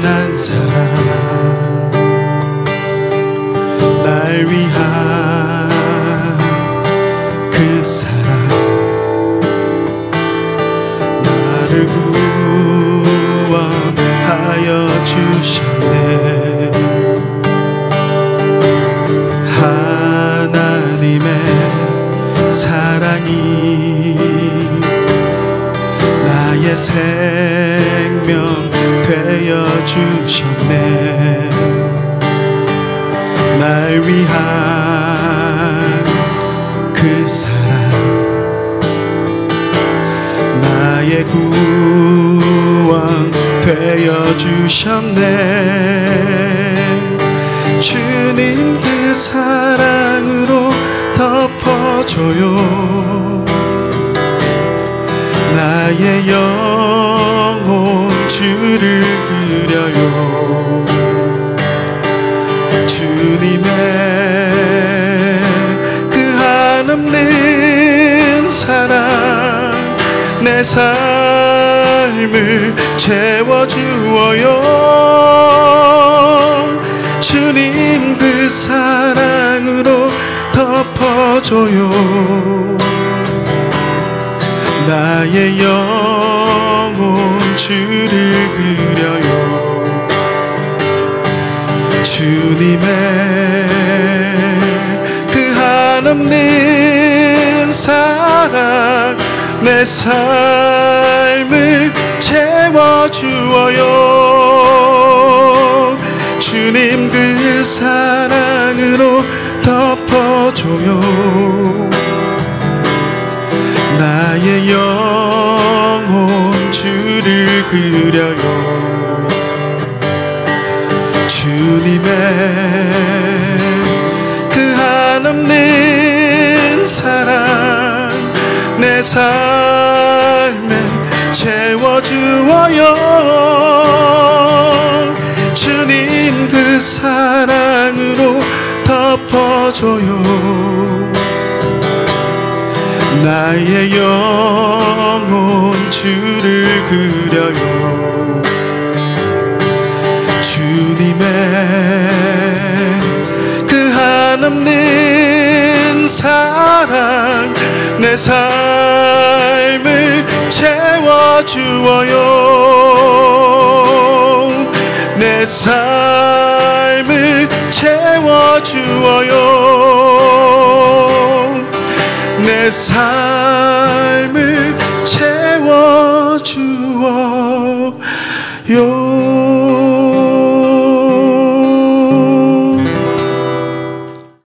영원한 사랑 날 위한 그 사랑 나를 구원하여 주셨네. 하나님의 사랑이 나의 생명 되어 주셨네. 날 위한 그 사랑. 나의 구원 되어 주셨네. 주님 그 사랑으로 덮어줘요. 나의 영혼 주를 내 삶을 채워주어요. 주님 그 사랑으로 덮어줘요. 나의 영혼 주를 그려요 없는 사랑 내 삶을 채워주어요. 주님 그 사랑으로 덮어줘요. 나의 영혼 주를 그려요. 주님의 그 한없는 사랑 내 삶에 채워주어요. 주님 그 사랑으로 덮어줘요. 나의 영혼 주를 그려요. 주님의 내 삶을 채워주어요. 내 삶을 채워주어요. 내 삶을 채워주어요